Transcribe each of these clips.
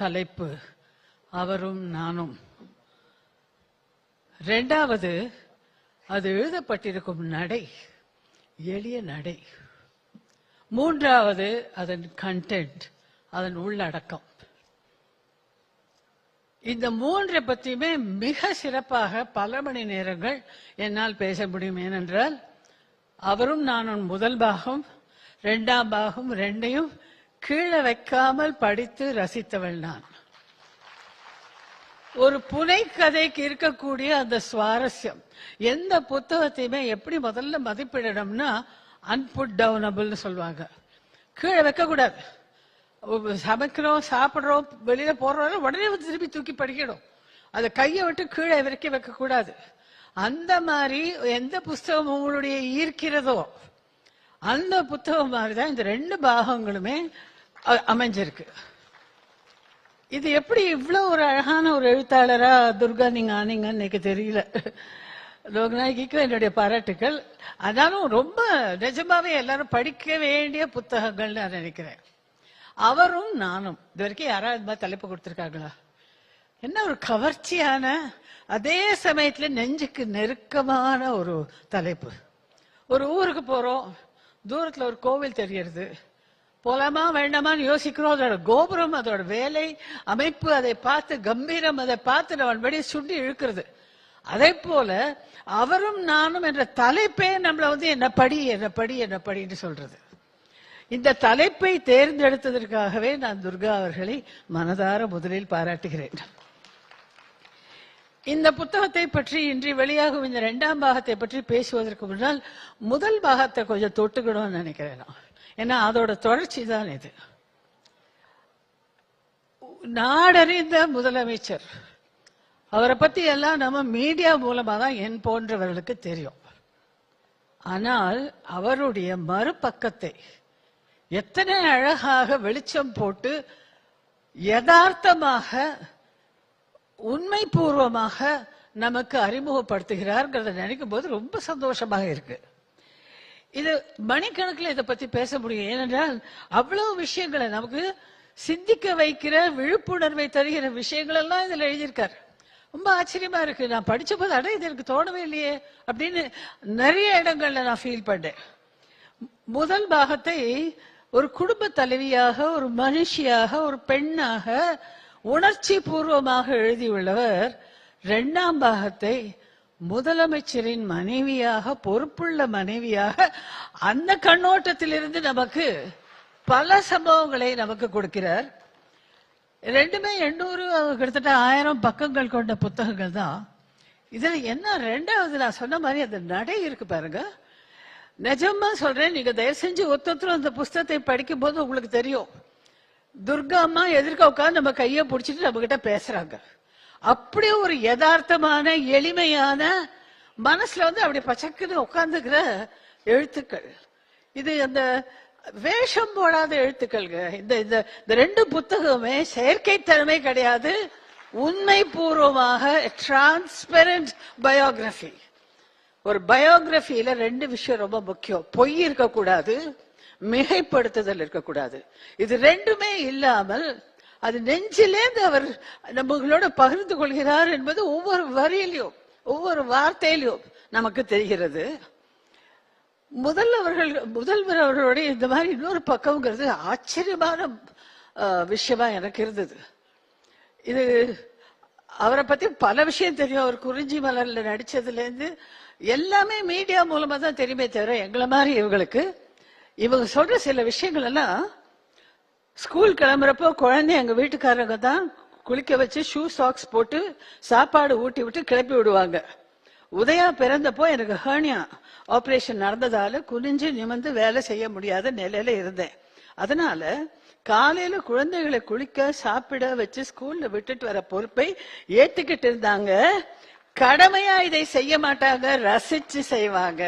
தலைப்பு. அவரும் நானும். ரெண்டாவது அது எழுதப்பட்டிருக்கும் நடை எளிய நடை. மூன்றாவது அதன் கண்டென்ட் அதன் உள்ளடக்கம். இந்த மூன்றை பற்றியுமே மிக சிறப்பாக பல மணி நேரங்கள் என்னால் பேச முடியும். ஏனென்றால் அவரும் நானும் முதல் பாகம் ரெண்டாம் பாகம் ரெண்டையும் கீழே வைக்காமல் படித்து ரசித்தவள் நான். ஒரு புனை கதைக்கு இருக்கக்கூடிய அந்த சுவாரஸ்யம். எந்த புத்தகத்தையுமே எப்படி முதல்ல மதிப்பிடணும்னா அன்புட் டவுனபிள்னு சொல்லுவாங்க. கீழே வைக்க கூடாது சமைக்கிறோம் சாப்பிடுறோம் வெளியில போறோம் உடனே வந்து திருப்பி தூக்கி படிக்கணும். அதை கையை விட்டு கீழே வரைக்கும் வைக்க கூடாது அந்த மாதிரி எந்த புஸ்தகம் உங்களுடைய ஈர்க்கிறதோ அந்த புத்தகம் மாதிரி தான் இந்த ரெண்டு பாகங்களுமே அமைஞ்சிருக்கு. இது எப்படி இவ்வளோ ஒரு அழகான ஒரு எழுத்தாளரா துர்கா நீங்க ஆனீங்கன்னு எனக்கு தெரியல. லோகநாயகிக்கும் என்னுடைய பாராட்டுக்கள். ஆனாலும் ரொம்ப நிஜமாவே எல்லாரும் படிக்க வேண்டிய புத்தகங்கள் நான் நினைக்கிறேன். அவரும் நானும். இது வரைக்கும் யாராவது மாதிரி தலைப்பு கொடுத்துருக்காங்களா? என்ன ஒரு கவர்ச்சியான அதே சமயத்துல நெஞ்சுக்கு நெருக்கமான ஒரு தலைப்பு. ஒரு ஊருக்கு போறோம். தூரத்துல ஒரு கோவில் தெரியறது போலாமா வேண்டாமான்னு யோசிக்கிறோம். அதோட கோபுரம் அதோட வேலை அமைப்பு அதை பார்த்து கம்பீரம் அதை பார்த்து நம்ம வெளியே சுண்டி இழுக்கிறது. அதே போல அவரும் நானும் என்ற தலைப்பே நம்மளை வந்து என்ன படி என்ன படி என்ன படின்னு சொல்றது. இந்த தலைப்பை தேர்ந்தெடுத்ததற்காகவே நான் துர்கா அவர்களை மனதார முதலில் பாராட்டுகிறேன். இந்த புத்தகத்தை பற்றி இன்று வெளியாகும் இந்த இரண்டாம் பாகத்தை பற்றி பேசுவதற்கு முன்னால் முதல் பாகத்தை கொஞ்சம் தொட்டுக்கணும்னு நினைக்கிறேன் நான். ஏன்னா அதோட தொடர்ச்சி தான் இது. நாடறிந்த முதலமைச்சர் அவரை பத்தி எல்லாம் நம்ம மீடியா மூலமா தான் என் போன்றவர்களுக்கு தெரியும். ஆனால் அவருடைய மறுபக்கத்தை எத்தனை அழகாக வெளிச்சம் போட்டு யதார்த்தமாக உண்மைபூர்வமாக நமக்கு அறிமுகப்படுத்துகிறார்ங்கிறத நினைக்கும் போது ரொம்ப சந்தோஷமாக இருக்கு. இது மணிக்கணக்கில் இதை பத்தி பேச முடியும். ஏனென்றால் அவ்வளவு விஷயங்களை நமக்கு சிந்திக்க வைக்கிற விழிப்புணர்வை தருகிற விஷயங்கள் எல்லாம் இதுல எழுதியிருக்காரு. ரொம்ப ஆச்சரியமா இருக்கு. நான் படிச்ச போது அட இது எனக்கு தோணவே இல்லையே அப்படின்னு நிறைய இடங்கள்ல நான் ஃபீல் பண்ணேன். முதல் பாகத்தை ஒரு குடும்ப தலைவியாக ஒரு மனுஷியாக ஒரு பெண்ணாக உணர்ச்சி பூர்வமாக எழுதியுள்ளவர். இரண்டாம் பாகத்தை முதலமைச்சரின் மனைவியாக பொறுப்புள்ள மனைவியாக அந்த கண்ணோட்டத்திலிருந்து நமக்கு பல சம்பவங்களை நமக்கு கொடுக்கிறார். ரெண்டுமே எண்ணூறு கிட்டத்தட்ட ஆயிரம் பக்கங்கள் கொண்ட புத்தகங்கள் தான். இதுல என்ன ரெண்டாவது நான் சொன்ன மாதிரி அந்த நடை இருக்கு பாருங்க. நிஜமா சொல்றேன் நீங்க தயவு செஞ்சு ஒத்தொத்தரும் அந்த புஸ்தகத்தை படிக்கும் போது உங்களுக்கு தெரியும். துர்கா அம்மா எதிர்க்க உட்காந்து நம்ம கையை பிடிச்சிட்டு நம்ம கிட்ட பேசுறாங்க. அப்படியே ஒரு யதார்த்தமான எளிமையான மனசுல வந்து அப்படி பச்சக்குன்னு உட்காந்துக்கிற எழுத்துக்கள். இது அந்த வேஷம் போடாத எழுத்துக்கள்ங்க. இந்த இந்த இந்த ரெண்டு புத்தகமே செயற்கைத்தன்மை கிடையாது. உண்மை பூர்வமாக டிரான்ஸ்பெரண்ட் பயோகிராஃபி ஒரு பயோகிராஃபியில ரெண்டு விஷயம் ரொம்ப முக்கியம். பொய் இருக்கக்கூடாது மிகைப்படுத்துதல் இருக்கக்கூடாது. இது ரெண்டுமே இல்லாமல் அது நெஞ்சிலேந்து அவர் நம்மளோட பகிர்ந்து கொள்கிறார் என்பது ஒவ்வொரு வரியிலையும் ஒவ்வொரு வார்த்தையிலையும் நமக்கு தெரிகிறது. முதல் அவர்கள் முதல்வர் அவர்களுடைய இந்த மாதிரி இன்னொரு பக்கம்ங்கிறது ஆச்சரியமான விஷயமா எனக்கு இருந்தது. இது அவரை பத்தி பல விஷயம் தெரியும். அவர் குறிஞ்சி மலர்ல நடிச்சதுலேருந்து எல்லாமே மீடியா மூலமா தான் தெரியுமே தவிர எங்களை மாதிரி இவங்களுக்கு. இவங்க சொல்ற சில விஷயங்கள் எல்லாம் ஸ்கூல் கிளம்புறப்போ குழந்தை எங்க வீட்டுக்காரங்க தான் குளிக்க வச்சு ஷூ சாக்ஸ் போட்டு சாப்பாடு ஊட்டி விட்டு கிளப்பி விடுவாங்க. உதயா பிறந்தப்போ எனக்கு ஹேர்னியா ஆப்ரேஷன் நடந்ததால குனிஞ்சு நிமிர்ந்து வேலை செய்ய முடியாத நிலையில இருந்தேன். அதனால காலையில குழந்தைகளை குளிக்க சாப்பிட வச்சு ஸ்கூல்ல விட்டுட்டு வர பொறுப்பை ஏத்துக்கிட்டு இருந்தாங்க. கடமையா இதை செய்ய மாட்டாங்க ரசிச்சு செய்வாங்க.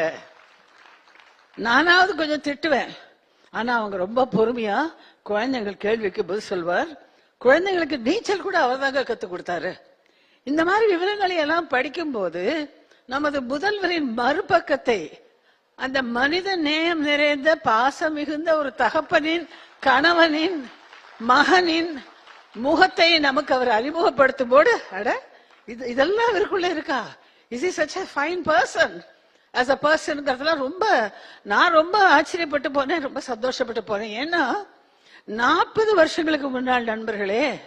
நானாவது கொஞ்சம் திட்டுவேன். ஆனா அவங்க ரொம்ப பொறுமையா குழந்தைகள் கேள்விக்கு பதில் சொல்வார். குழந்தைங்களுக்கு நீச்சல் கூட அவர் தாங்க கொடுத்தாரு. இந்த மாதிரி விவரங்களை எல்லாம் படிக்கும்போது நமது முதல்வரின் மறுபக்கத்தை அந்த மனித நேயம் நிறைந்த பாசம் மிகுந்த ஒரு தகப்பனின் கணவனின் மகனின் முகத்தை நமக்கு அவர் அறிமுகப்படுத்தும் போது அட இது இதெல்லாம் அவருக்குள்ள இருக்கா? Is is such fine person as a பர்சன்ங்கிறதுலாம் ரொம்ப நான் ரொம்ப ஆச்சரியப்பட்டு போனேன் ரொம்ப சந்தோஷப்பட்டு போனேன். ஏன்னா நாற்பது வருஷங்களுக்கு முன்னாள் நண்பர்களே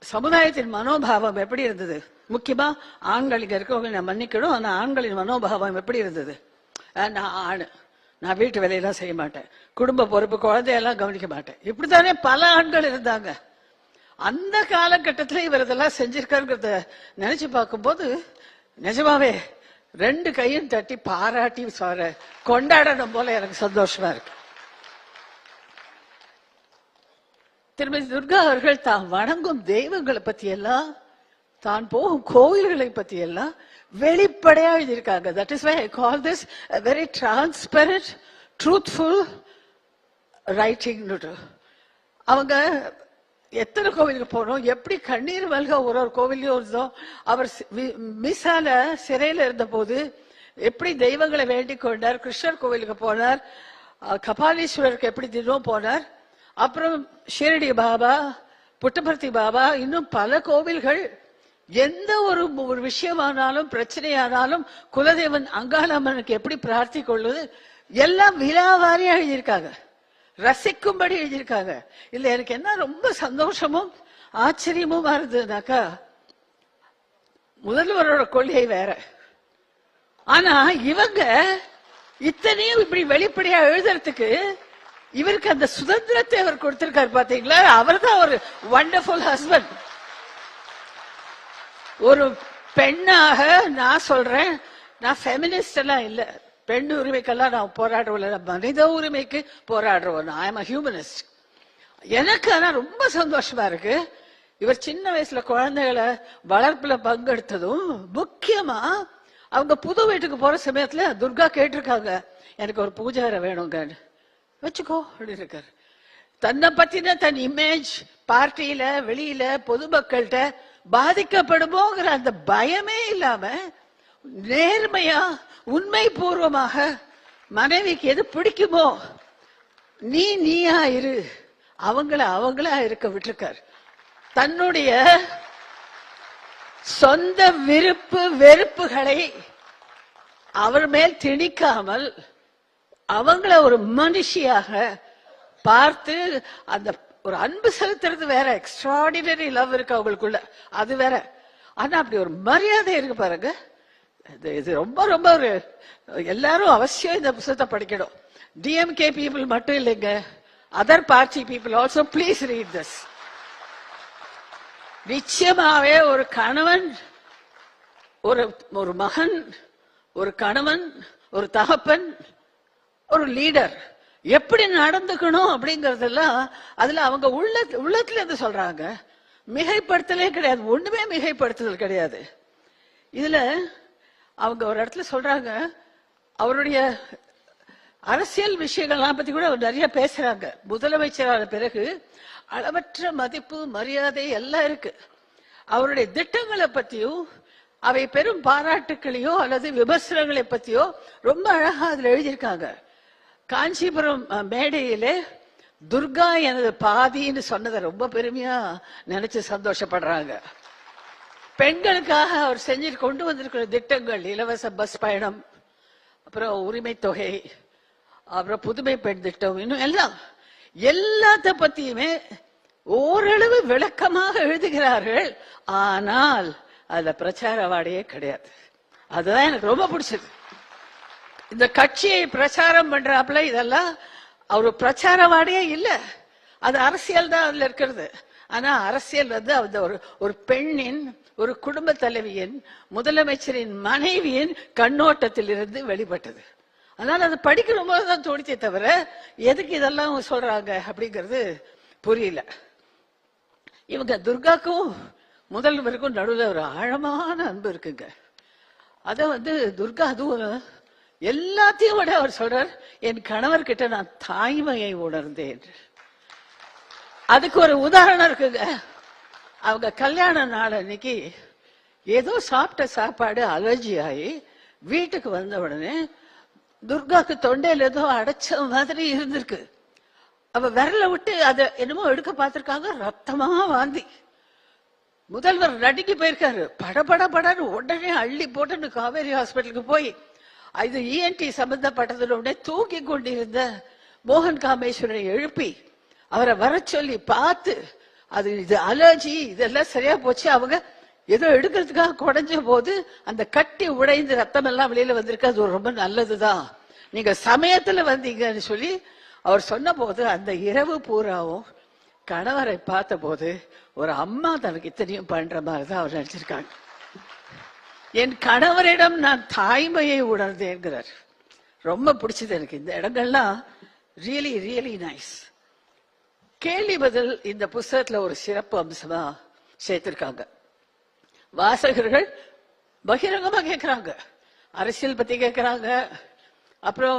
சமுதாயத்தின் மனோபாவம் எப்படி இருந்தது? முக்கியமா ஆண்கள் இங்க இருக்கவங்க நான் மன்னிக்கணும் ஆனா ஆண்களின் மனோபாவம் எப்படி இருந்தது? நான் ஆண். நான் வீட்டு வேலையெல்லாம் செய்ய மாட்டேன். குடும்ப பொறுப்பு குழந்தையெல்லாம் கவனிக்க மாட்டேன். இப்படித்தானே பல ஆண்கள் இருந்தாங்க. அந்த காலகட்டத்தில் இவர் இதெல்லாம் செஞ்சிருக்காருங்கிறத நினைச்சு பார்க்கும்போது நிஜமாவே ரெண்டு கையும் தட்டி பாராட்டி சார கொண்டாடணும் போல எனக்கு சந்தோஷமா இருக்கு. திருமதி துர்கா அவர்கள் தான் வணங்கும் தெய்வங்களை பத்தி எல்லாம் தான் போகும் கோவில்களை பத்தி எல்லாம் வெளிப்படையா எழுதியிருக்காங்க. That is why I call this very transparent truthful writing அவங்க எத்தனை கோவிலுக்கு போனோம் எப்படி கண்ணீர் மல்க ஒரு ஒரு கோவிலையும் இருந்தோம்? அவர் சி- மிஸ்ஸால சிறையில இருந்த போது எப்படி தெய்வங்களை வேண்டிக் கொண்டார்? கிருஷ்ணர் கோவிலுக்கு போனார்? கபாலீஸ்வரருக்கு எப்படி தினம் போனார்? அப்புறம் ஷீரடி பாபா புட்டபர்த்தி பாபா இன்னும் பல கோவில்கள். எந்த ஒரு ஒரு விஷயமானாலும் பிரச்சனையானாலும் குலதேவன் அங்காளம்மனுக்கு எப்படி பிரார்த்தி கொள்வது? எல்லாம் விலாவாரியா எழுதியிருக்காங்க. ரசிக்கும்படி எழுதியிருக்காங்க. இல்ல எனக்கு என்ன ரொம்ப சந்தோஷமும் ஆச்சரியமும் இருந்ததுனாக்கா முதல்வரோட கொள்கை வேற. ஆனா இவங்க இத்தனையும் இப்படி வெளிப்படையா எழுதுறதுக்கு இவருக்கு அந்த சுதந்திரத்தை அவர் கொடுத்திருக்காரு பாத்தீங்களா அவர்தான் ஒரு வண்டர்ஃபுல் ஹஸ்பண்ட் ஒரு பெண்ணாக நான் சொல்றேன் நான் ஃபெமினிஸ்ட் எல்லாம் இல்ல. பெண் உரிமைக்கெல்லாம் நான் போராடுறவங்க மனித உரிமைக்கு போராடுறவன் ஐ எம் ஹியூமனிஸ்ட் எனக்கு ஆனால் ரொம்ப சந்தோஷமா இருக்கு. இவர் சின்ன வயசுல குழந்தைகளை வளர்ப்புல பங்கெடுத்ததும் முக்கியமா அவங்க புது வீட்டுக்கு போற சமயத்துல துர்கா கேட்டிருக்காங்க எனக்கு ஒரு பூஜாரை வேணுங்க வச்சுக்கோ அப்படின்னு இருக்காரு. தன்னை பத்தின தன் இமேஜ் பார்ட்டியில வெளியில பொதுமக்கள்கிட்ட பாதிக்கப்படுமோங்கிற அந்த பயமே இல்லாம நேர்மையா உண்மை பூர்வமாக மனைவிக்கு எது பிடிக்குமோ நீ நீயா இரு. அவங்கள அவங்களா இருக்க விட்டுருக்கார். தன்னுடைய சொந்த விருப்பு வெறுப்புகளை அவர் மேல் திணிக்காமல் அவங்கள ஒரு மனுஷியாக பார்த்து அந்த ஒரு அன்பு செலுத்துறது வேற. எக்ஸ்ட்ராடினரி லவ் இருக்கு அவங்களுக்குள்ள. அது வேற. ஆனா அப்படி ஒரு மரியாதை இருக்கு பாருங்க. இது இது ரொம்ப ரொம்ப ஒரு எல்லாரும் அவசியம் இந்த புத்தகத்தை படிக்கணும். டிஎம்கே பீப்புள் மட்டும் இல்லைங்க. Other party people also please read this நிச்சயமாவே ஒரு கணவன் ஒரு ஒரு மகன் ஒரு கணவன் ஒரு தகப்பன் ஒரு லீடர் எப்படி நடந்துக்கணும் அப்படிங்கறதெல்லாம் அதுல அவங்க உள்ள உள்ளத்துல இருந்து சொல்றாங்க. மிகைப்படுத்தலே கிடையாது. ஒண்ணுமே மிகைப்படுத்துதல் கிடையாது. இதுல அவங்க ஒரு இடத்துல சொல்றாங்க அவருடைய அரசியல் விஷயங்கள்லாம் பத்தி கூட அவர் நிறைய பேசுறாங்க. முதலமைச்சரான பிறகு அளவற்ற மதிப்பு மரியாதை எல்லாம் இருக்கு. அவருடைய திட்டங்களை பத்தியும் அவை பெரும் பாராட்டுக்களையோ அல்லது விமர்சனங்களை பத்தியோ ரொம்ப அழகா அதுல எழுதியிருக்காங்க. காஞ்சிபுரம் அஹ், மேடையிலே துர்கா எனது பாதின்னு சொன்னதை ரொம்ப பெருமையா நினைச்சு சந்தோஷப்படுறாங்க. பெண்களுக்காக அவர் செஞ்சு கொண்டு வந்திருக்கிற திட்டங்கள் இலவச பஸ் பயணம் அப்புறம் உரிமை தொகை அப்புறம் புதுமை பெண் திட்டம் இன்னும் எல்லாம். எல்லாத்த பத்தியுமே ஓரளவு விளக்கமாக எழுதுகிறார்கள். ஆனால் அதுல பிரச்சாரவாடையே கிடையாது. அதுதான் எனக்கு ரொம்ப பிடிச்சது. இந்த கட்சியை பிரச்சாரம் பண்றாப்புல இதெல்லாம் அவர் பிரச்சாரவாடியே இல்லை. அது அரசியல் தான் அதுல இருக்கிறது. ஆனா அரசியல் வந்து அந்த ஒரு ஒரு பெண்ணின் ஒரு குடும்ப தலைவியின் முதலமைச்சரின் மனைவியின் கண்ணோட்டத்தில் இருந்து வெளிப்பட்டது. அதனால அது படிக்கிற போது தான் தோணித்தே தவிர எதுக்கு இதெல்லாம் சொல்றாங்க அப்படிங்கிறது புரியல. இவங்க துர்காக்கும் முதல்வருக்கும் நடுவில் ஒரு ஆழமான அன்பு இருக்குங்க. அதை வந்து துர்கா அதுவும் எல்லாத்தையும் விட அவர் சொல்றார் என் கணவர்கிட்ட நான் தாய்மையை உணர்ந்தேன். அதுக்கு ஒரு உதாரணம் இருக்குங்க. அவங்க கல்யாண நாள் அன்னைக்கு ஏதோ சாப்பிட்ட சாப்பாடு அலர்ஜி ஆகி வீட்டுக்கு வந்த உடனே துர்காக்கு தொண்டையில ஏதோ அடைச்ச மாதிரி இருந்திருக்கு. அவ விரல விட்டு அதை என்னமோ எடுக்க பார்த்திருக்காங்க ரத்தமா வாந்தி. முதல்வர் நடுங்கி போயிருக்காரு. பட பட படன்னு உடனே அள்ளி போட்டு காவேரி ஹாஸ்பிட்டலுக்கு போய் இது இஎன்டி சம்பந்தப்பட்டதுல உடனே தூக்கி கொண்டிருந்த மோகன் காமேஸ்வரனை எழுப்பி அவரை வர சொல்லி பார்த்து அது இது அலர்ஜி இதெல்லாம் சரியா போச்சு அவங்க ஏதோ எடுக்கிறதுக்காக குடைஞ்ச போது அந்த கட்டி உடைந்து ரத்தம் எல்லாம் வெளியில வந்திருக்கு அது ரொம்ப நல்லதுதான். நீங்க சமயத்துல வந்தீங்கன்னு சொல்லி அவர் சொன்ன போது அந்த இரவு பூராவும் கணவரை பார்த்த போது ஒரு அம்மா தனக்கு இத்தனையும் பண்ற மாதிரி தான் அவர் நினைச்சிருக்காங்க. என் கணவரிடம் நான் தாய்மையை உணர்ந்தேங்கிறார் ரொம்ப பிடிச்சது எனக்கு. இந்த இடங்கள்லாம் ரியலி ரியலி நைஸ் கேள்வி பதில் இந்த புஸ்தகத்துல ஒரு சிறப்பு அம்சமா சேர்த்திருக்காங்க. வாசகர்கள் பகிரங்கமா கேட்கிறாங்க அரசியல் பத்தி கேட்கிறாங்க அப்புறம்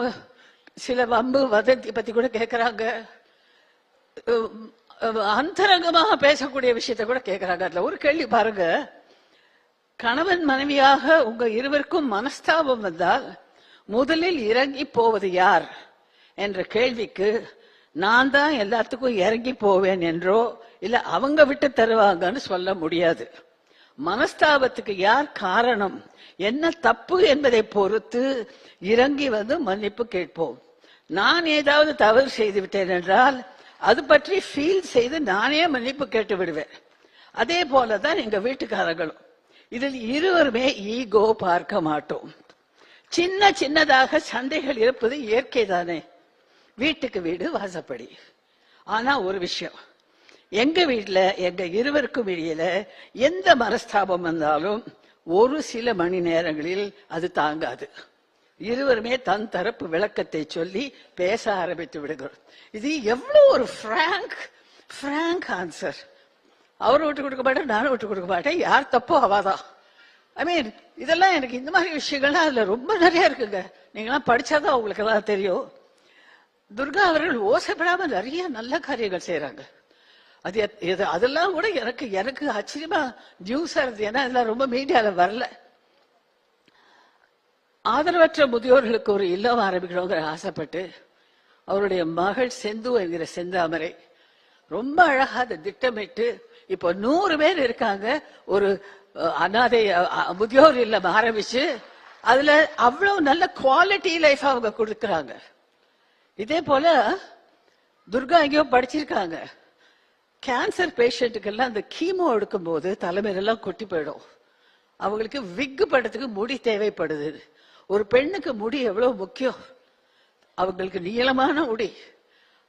சில வம்பு வதந்தி பத்தி கூட கேட்கிறாங்க அந்தரங்கமாக பேசக்கூடிய விஷயத்தை கூட கேட்கிறாங்க அதுல ஒரு கேள்வி பாருங்க. கணவன் மனைவியாக உங்க இருவருக்கும் மனஸ்தாபம் வந்தால் முதலில் இறங்கி போவது யார்? என்ற கேள்விக்கு நான் தான் எல்லாத்துக்கும் இறங்கி போவேன் என்றோ இல்ல அவங்க விட்டு தருவாங்கன்னு சொல்ல முடியாது. மனஸ்தாபத்துக்கு யார் காரணம்? என்ன தப்பு என்பதை பொறுத்து இறங்கி வந்து மன்னிப்பு கேட்போம். நான் ஏதாவது தவறு செய்து விட்டேன் என்றால் அது பற்றி ஃபீல் செய்து நானே மன்னிப்பு கேட்டு விடுவேன். அதே போலதான் எங்க வீட்டுக்காரர்களும். இதில் இருவருமே ஈகோ பார்க்க மாட்டோம். சின்ன சின்னதாக சந்தைகள் இருப்பது இயற்கை தானே வீட்டுக்கு வீடு வாசப்படி. ஆனா ஒரு விஷயம். எங்க வீட்டுல எங்க இருவருக்கும் இடையில எந்த மனஸ்தாபம் வந்தாலும் ஒரு சில மணி நேரங்களில் அது தாங்காது. இருவருமே தன் தரப்பு விளக்கத்தை சொல்லி பேச ஆரம்பித்து விடுகிறோம். இது எவ்வளவு ஒரு ஃப்ராங்க் ஃப்ராங்க் ஆன்சர் அவரும் விட்டு கொடுக்க மாட்டேன் நானும் விட்டு கொடுக்க மாட்டேன். யார் தப்போ அவாதான். ஐ மீன் இதெல்லாம் எனக்கு இந்த மாதிரி விஷயங்கள்லாம் அதுல ரொம்ப நிறைய இருக்குங்க. நீங்களாம் படிச்சாதான் உங்களுக்கு எல்லாம் தெரியும். துர்கா அவர்கள் ஓசைப்படாம நிறைய நல்ல காரியங்கள் செய்யறாங்க அது எத்- இது அதெல்லாம் கூட எனக்கு எனக்கு ஆச்சரியமா நியூஸ் இருந்தது. ஏன்னா அதெல்லாம் ரொம்ப மீடியால வரல. ஆதரவற்ற முதியோர்களுக்கு ஒரு இல்லம் ஆரம்பிக்கணுங்கிற ஆசைப்பட்டு அவருடைய மகள் செந்து என்கிற செந்தாமரை ரொம்ப அழகாக அதை திட்டமிட்டு இப்போ நூறு பேர் இருக்காங்க. ஒரு அனாதை முதியோர் இல்லம் ஆரம்பிச்சு அதுல அவ்வளவு நல்ல குவாலிட்டி லைஃப் அவங்க கொடுக்குறாங்க. இதே போல துர்கா எங்கேயோ படிச்சிருக்காங்க. கேன்சர் பேஷண்ட்டுக்கெல்லாம் அந்த கீமோ எடுக்கும்போது தலைமையிலெல்லாம் கொட்டி போயிடும். அவங்களுக்கு விக்கு படத்துக்கு முடி தேவைப்படுது. ஒரு பெண்ணுக்கு முடி எவ்வளவு முக்கியம்? அவங்களுக்கு நீளமான முடி.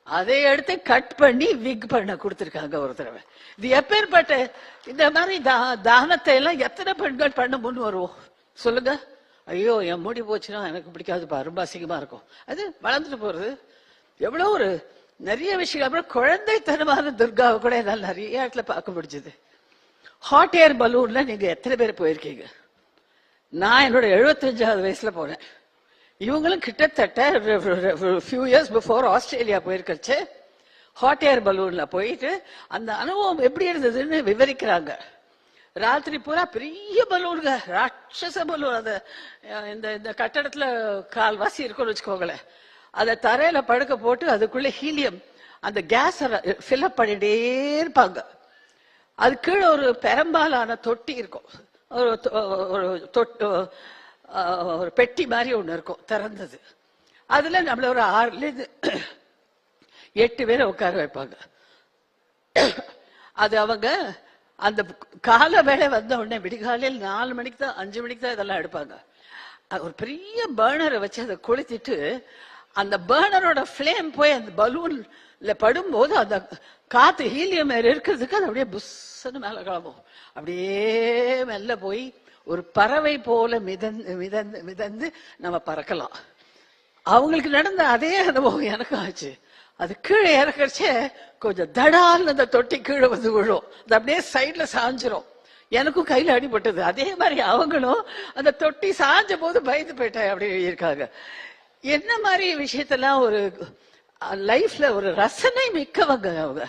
அதை எடுத்து கட் பண்ணி விக் பண்ண கொடுத்துருக்காங்க ஒரு தடவை. இது எப்பேற்பட்ட இந்த மாதிரி தா- தானத்தை எல்லாம் எத்தனை பெண்கள் பண்ண முன் வருவோம்? சொல்லுங்க. ஐயோ என் முடி போச்சுன்னா எனக்கு பிடிக்காதுப்பா ரொம்ப அசிங்கமா இருக்கும். அது வளர்ந்துட்டு போறது. எவ்வளோ ஒரு நிறைய விஷயங்கள் அப்புறம் குழந்தைத்தனமான துர்காவை கூட என்னால் நிறைய இடத்துல பார்க்க முடிஞ்சது. ஹாட் ஏர் பலூன்ல நீங்க எத்தனை பேர் போயிருக்கீங்க? நான் என்னோட எழுபத்தஞ்சாவது வயசுல போனேன். இவங்களும் கிட்டத்தட்ட ஃபியூ இயர்ஸ் பிஃபோர் ஆஸ்திரேலியா போயிருக்கச்சு ஹாட் ஏர் பலூனில் போயிட்டு அந்த அனுபவம் எப்படி இருந்ததுன்னு விவரிக்கிறாங்க. ராத்திரி பூரா பெரிய பலூனுங்க ராட்சச பலூன் அந்த இந்த இந்த கட்டடத்தில் கால்வாசி இருக்கும்னு வச்சுக்கோங்களேன். அதை தரையில் படுக்க போட்டு அதுக்குள்ளே ஹீலியம் அந்த கேஸை ஃபில்அப் பண்ணிட்டே இருப்பாங்க. அது கீழே ஒரு பெரும்பாலான தொட்டி இருக்கும். ஒரு தொ- ஒரு தொட்டு ஒரு பெட்டி மாதிரி ஒன்று இருக்கும் திறந்தது. அதில் நம்மள ஒரு ஆறுலேருந்து எட்டு பேரை உட்கார வைப்பாங்க. அது அவங்க அந்த கால வேலை வந்த உடனே விடிகாலையில் நாலு மணிக்கு தான் அஞ்சு மணிக்கு தான் இதெல்லாம் எடுப்பாங்க. ஒரு பெரிய பேர்னரை வச்சு அதை கொளுத்திட்டு அந்த பேர்னரோட ஃப்ளேம் போய் அந்த பலூன்ல படும்போது அந்த காத்து ஹீலியம் மேல இருக்கிறதுக்கு அது அப்படியே புஸ்ஸுன்னு மேலே கிளம்பும். அப்படியே மெல்ல போய் ஒரு பறவை போல மிதந்து மிதந்து மிதந்து நம்ம பறக்கலாம். அவங்களுக்கு நடந்த அதே அனுபவம் எனக்கும் ஆச்சு. அது கீழே இறக்கறச்சே கொஞ்சம் தடால்னு அந்த தொட்டி கீழே வந்து விழும். அது அப்படியே சைட்ல சாஞ்சிரும். எனக்கும் கையில் அடிபட்டது. அதே மாதிரி அவங்களும் அந்த தொட்டி சாஞ்ச போது பயந்து போயிட்டேன் அப்படி இருக்காங்க என்ன மாதிரி விஷயத்தெல்லாம் ஒரு லைஃப்ல ஒரு ரசனை மிக்கவங்க அவங்க.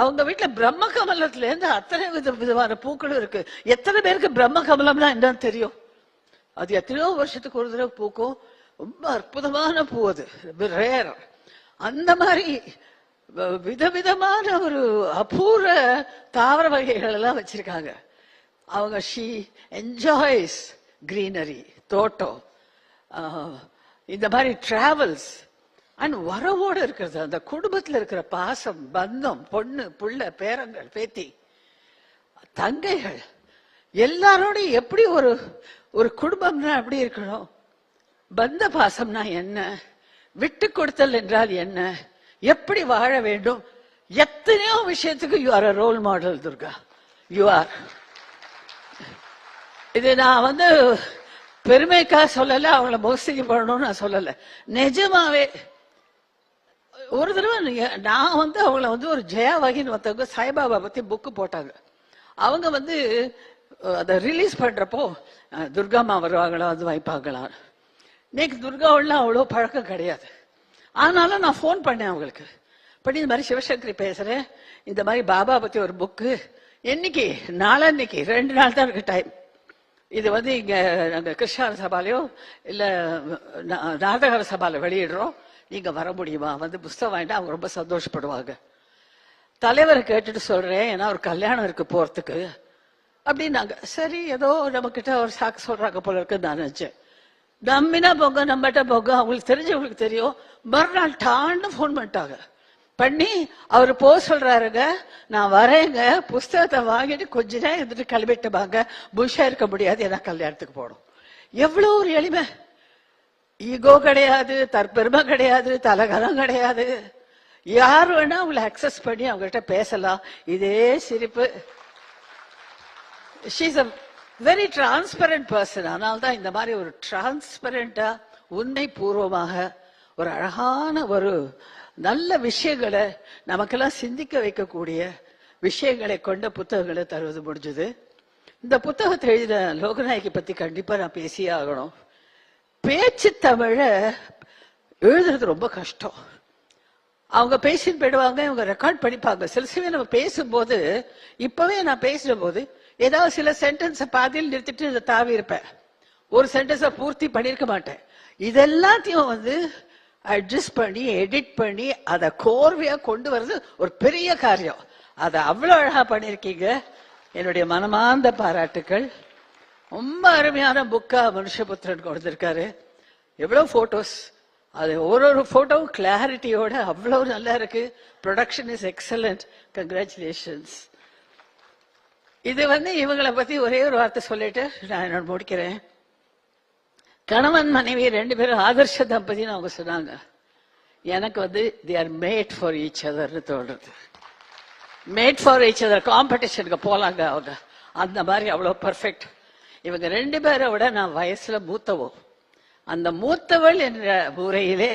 அவங்க வீட்டுல பிரம்ம கமலத்துல இருந்து அத்தனை வித விதமான பூக்களும் இருக்கு. எத்தனை பேருக்கு பிரம்ம கமலம்னா என்னன்னு தெரியும்? அது எத்தனையோ வருஷத்துக்கு ஒரு தடவை பூக்கும். ரொம்ப அற்புதமான பூ அது. ரேர் அந்த மாதிரி விதவிதமான ஒரு அபூர்வ தாவர வகைகள் எல்லாம் வச்சிருக்காங்க. அவங்க ஷீ என்ஜாய்ஸ் கிரீனரி தோட்டம். இந்த மாதிரி டிராவல்ஸ் அண்ட் உறவோட இருக்கிறது. அந்த குடும்பத்தில் இருக்கிற பாசம் பந்தம் பொண்ணு புள்ள பேரங்கள் பேத்தி தங்கைகள் எல்லாரோடையும் எப்படி ஒரு ஒரு குடும்பம்னா எப்படி இருக்கணும்? பந்த பாசம்னா என்ன? விட்டு கொடுத்தல் என்றால் என்ன? எப்படி வாழ வேண்டும்? எத்தனையோ விஷயத்துக்கு you are a role model Durga. You are இது நான் வந்து பெருமைக்காக சொல்லலை அவங்கள மோசடி பண்ணணும்னு நான் சொல்லலை. நிஜமாவே ஒரு தடவை நான் வந்து அவங்கள வந்து ஒரு ஜெயா வகின்னு ஒருத்தவங்க சாய்பாபா பத்தி புக்கு போட்டாங்க. அவங்க வந்து அதை ரிலீஸ் பண்றப்போ துர்காமா வருவாங்களா அது வாய்ப்பாங்களா? இன்னைக்கு துர்காவெல்லாம் அவ்வளோ பழக்கம் கிடையாது. ஆனாலும் நான் ஃபோன் பண்ணேன் அவங்களுக்கு. படி இந்த மாதிரி சிவசங்கரி பேசுறேன். இந்த மாதிரி பாபா பத்தி ஒரு புக்கு என்னைக்கு? நாளன்னைக்கு ரெண்டு நாள் தான் இருக்கு டைம் இது வந்து இங்க நாங்கள் கிருஷ்ணார சபாலையோ இல்லை நாதகர சபால வெளியிடுறோம். நீங்கள் வர முடியுமா? வந்து புஸ்தகம் வாங்கிட்டு அவங்க ரொம்ப சந்தோஷப்படுவாங்க. தலைவரை கேட்டுட்டு சொல்கிறேன் ஏன்னா ஒரு கல்யாணம் இருக்கு போகிறதுக்கு அப்படின்னாங்க. சரி ஏதோ நம்மக்கிட்ட ஒரு சாக்கு சொல்கிறாங்க போல இருக்குன்னு நான் நினச்சேன். நம்மினா போங்க நம்மகிட்ட போங்க. அவங்களுக்கு தெரிஞ்சவங்களுக்கு தெரியும். மறுநாள் டான்னு ஃபோன் பண்ணிட்டாங்க. பண்ணி அவர் போக சொல்றாருங்க. நான் வரேங்க. புஸ்தகத்தை வாங்கிட்டு கொஞ்ச நேரம் இருந்துட்டு கிளம்பிட்டு வாங்க புஷா இருக்க முடியாது. ஏன்னா கல்யாணத்துக்கு போகணும். எவ்வளோ ஒரு எளிமை. ஈகோ கிடையாது தற்பெருமை கிடையாது தலகலம் கிடையாது. யார் வேணா அவங்களை அக்சஸ் பண்ணி அவங்ககிட்ட பேசலாம். இதே சிரிப்பு. She's a very transparent person அதனால தான் இந்த மாதிரி ஒரு டிரான்ஸ்பரண்டா உண்மை பூர்வமாக ஒரு அழகான ஒரு நல்ல விஷயங்களை நமக்கெல்லாம் சிந்திக்க வைக்கக்கூடிய விஷயங்களை கொண்ட புத்தகங்களை தருவது முடிஞ்சது. இந்த புத்தகத்தை எழுதின லோகநாயகி பத்தி கண்டிப்பா நான் பேசியே ஆகணும். பேச்சு தமிழ எழுதுறது ரொம்ப கஷ்டம். அவங்க பேசிட்டு போயிடுவாங்க இவங்க ரெக்கார்ட் படிப்பாங்க. சில சமயம் நம்ம பேசும்போது இப்பவே நான் பேசுற போது ஏதாவது சில சென்டென்ஸை பாதியில் நிறுத்திட்டு இதை தாவி இருப்பேன். ஒரு சென்டென்ஸை பூர்த்தி பண்ணியிருக்க மாட்டேன். இதெல்லாத்தையும் வந்து அட்ஜஸ்ட் பண்ணி எடிட் பண்ணி அதை கோர்வையாக கொண்டு வர்றது ஒரு பெரிய காரியம். அதை அவ்வளோ அழகாக பண்ணியிருக்கீங்க. என்னுடைய மனமார்ந்த பாராட்டுக்கள். ரொம்ப அருமையான புக்கா மனுஷபுத்திரன் கொடுத்திருக்காரு. எவ்வளோ போட்டோஸ் அது ஒரு ஒரு போட்டோவும் கிளாரிட்டியோட அவ்வளோ நல்லா இருக்கு. ப்ரொடக்ஷன் இஸ் எக்ஸலண்ட் கங்க்ராச்சுலேஷன்ஸ் இது வந்து இவங்களை பத்தி ஒரே ஒரு வார்த்தை சொல்லிட்டு நான் என்னோட முடிக்கிறேன். கணவன் மனைவி ரெண்டு பேரும் ஆதர்ஷ தம்பதின்னு அவங்க சொன்னாங்க. எனக்கு வந்து they are made for each அதர்னு தோன்றது மேட் ஃபார் ஈச் அதர் காம்படிஷனுக்கு போலாங்க அவங்க. அந்த மாதிரி அவ்வளோ பர்ஃபெக்ட் இவங்க ரெண்டு பேரை விட நான் வயசுல மூத்தவோ. அந்த மூத்தவள் என்ற முறையிலே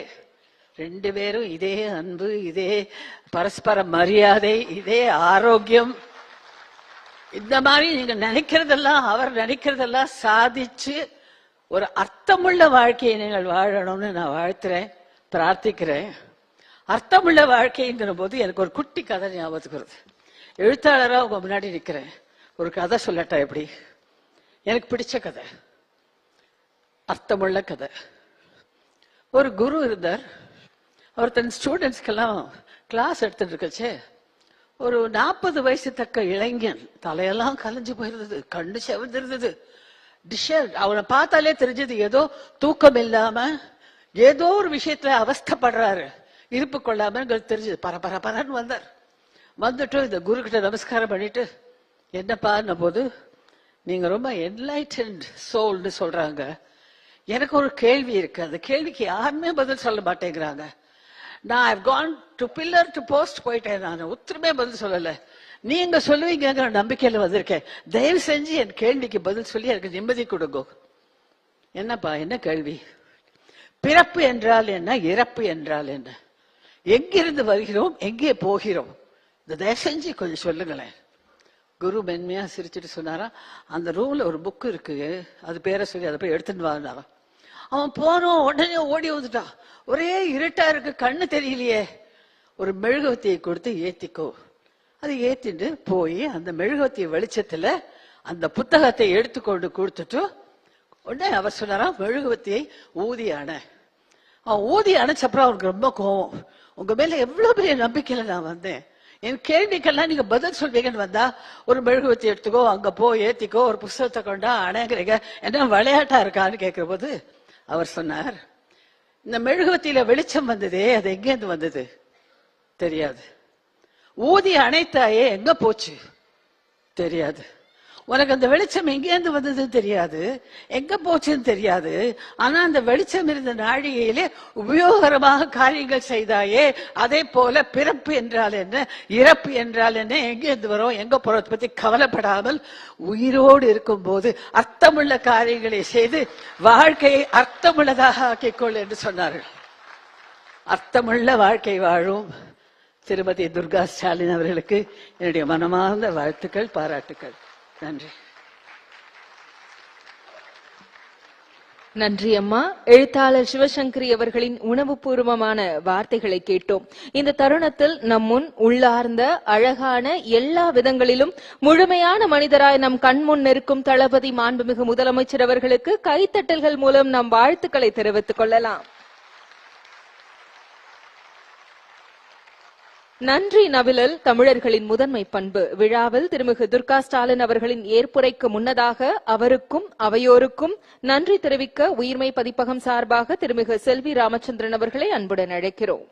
ரெண்டு பேரும் இதே அன்பு இதே பரஸ்பர மரியாதை இதே ஆரோக்கியம். இந்த மாதிரி நீங்க நினைக்கிறதெல்லாம் அவர் நினைக்கிறதெல்லாம் சாதிச்சு ஒரு அர்த்தமுள்ள வாழ்க்கையை நீங்கள் வாழணும்னு நான் வாழ்த்துறேன் பிரார்த்திக்கிறேன். அர்த்தமுள்ள வாழ்க்கைங்கிற போது எனக்கு ஒரு குட்டி கதை ஞாபகத்துக்கு வருது. எழுத்தாளரா உங்க முன்னாடி நிற்கிறேன் ஒரு கதை சொல்லட்டா எப்படி? எனக்கு பிடிச்ச கதை. அர்த்தமுள்ள கதை. ஒரு குரு இருந்தார். அவர் தன் ஸ்டூடெண்ட்ஸ்க்கெல்லாம் கிளாஸ் எடுத்துட்டு இருக்கச்சே ஒரு நாற்பது வயசு தக்க இளைஞன் தலையெல்லாம் கலைஞ்சு போயிருந்தது கண்ணு செவந்திருந்தது. டிஷர் அவனை பார்த்தாலே தெரிஞ்சது ஏதோ தூக்கம் இல்லாம ஏதோ ஒரு விஷயத்துல அவஸ்தைப்படுறாரு. இருப்பு கொள்ளாம தெரிஞ்சது. பர பர பரன்னு வந்தார். வந்துட்டு இந்த குரு கிட்ட நமஸ்காரம் பண்ணிட்டு என்னப்பான்ன போது நீங்க ரொம்ப என்லைட்டன்ட் சோல்னு சொல்றாங்க. எனக்கு ஒரு கேள்வி இருக்கு. அந்த கேள்விக்கு யாருமே பதில் சொல்ல மாட்டேங்கிறாங்க. நான் I've gone to pillar to post போயிட்டேன் நான். உத்தரமே பதில் சொல்லலை. நீங்க சொல்லுவீங்கிற நம்பிக்கையில வந்திருக்கேன். தயவு செஞ்சு என் கேள்விக்கு பதில் சொல்லி எனக்கு நிம்மதி கொடுங்க. என்னப்பா என்ன கேள்வி? பிறப்பு என்றால் என்ன? இறப்பு என்றால் என்ன? எங்கிருந்து வருகிறோம்? எங்கே போகிறோம்? இந்த தயவு செஞ்சு கொஞ்சம் சொல்லுங்களேன். குரு மென்மையாக சிரிச்சுட்டு சொன்னாரா அந்த ரூமில் ஒரு புக்கு இருக்கு அது பேரை சொல்லி அதை போய் எடுத்துட்டு வாங்கினாராம் அவன் போனோம் உடனே ஓடி வந்துட்டான் ஒரே இருட்டா இருக்கு கண்ணு தெரியலையே. ஒரு மெழுகுவத்தியை கொடுத்து ஏத்திக்கோ. அதை ஏத்திட்டு போய் அந்த மெழுகுவத்திய வெளிச்சத்துல அந்த புத்தகத்தை எடுத்துக்கொண்டு கொடுத்துட்டு உடனே அவர் சொன்னாரா மெழுகுவத்தியை ஊதி அணை. அவன் ஊதி அணைச்சப்பறம் அவனுக்கு ரொம்ப கோவம். உங்க மேல எவ்வளவு பெரிய நம்பிக்கையில நான் வந்தேன். என் கேள்விக்கெல்லாம் நீங்க பதில் சொல்வீங்கன்னு வந்தா ஒரு மெழுகுவத்தி எடுத்துக்கோ அங்க போ ஏத்திக்கோ ஒரு புஸ்தகத்தை கொண்டா அணைங்கிறீங்க என்ன விளையாட்டா இருக்கான்னு கேட்கிற போது அவர் சொன்னார் இந்த மெழுகுவத்தியில வெளிச்சம் வந்ததே அது எங்கேருந்து வந்தது? தெரியாது. ஊதி அணைத்தாயே எங்க போச்சு? தெரியாது. உனக்கு அந்த வெளிச்சம் எங்கேருந்து வந்ததுன்னு தெரியாது. எங்க போச்சுன்னு தெரியாது. ஆனா அந்த வெளிச்சம் இருந்த நாழிகையிலே உபயோகரமாக காரியங்கள் செய்தாயே. அதே போல பிறப்பு என்றால் என்ன? இறப்பு என்றால் என்ன? எங்கேருந்து வரும்? எங்க போறதை பத்தி கவலைப்படாமல் உயிரோடு இருக்கும்போது அர்த்தமுள்ள காரியங்களை செய்து வாழ்க்கையை அர்த்தமுள்ளதாக ஆக்கிக்கொள் என்று சொன்னார்கள். அர்த்தமுள்ள வாழ்க்கை வாழும் திருமதி துர்கா ஸ்டாலின் அவர்களுக்கு என்னுடைய மனமார்ந்த வாழ்த்துக்கள் பாராட்டுக்கள். நன்றி. நன்றி அம்மா. எழுத்தாளர் சிவசங்கரி அவர்களின் உணவுபூர்வமான வார்த்தைகளை கேட்டோம். இந்த தருணத்தில் நம் முன் உள்ளார்ந்த அழகான எல்லா விதங்களிலும் முழுமையான மனிதராய் நம் கண்முன் நிற்கும் தளபதி மாண்புமிகு முதலமைச்சர் அவர்களுக்கு கைத்தட்டல்கள் மூலம் நம் வாழ்த்துக்களை தெரிவித்துக் கொள்ளலாம். நன்றி நவிழல் தமிழர்களின் முதன்மை பண்பு. விழாவில் திருமிகு துர்கா ஸ்டாலின் அவர்களின் ஏற்புரைக்கு முன்னதாக அவருக்கும் அவையோருக்கும் நன்றி தெரிவிக்க உயிர்மை பதிப்பகம் சார்பாக திருமிகு செல்வி ராமச்சந்திரன் அவர்களை அன்புடன் அழைக்கிறோம்.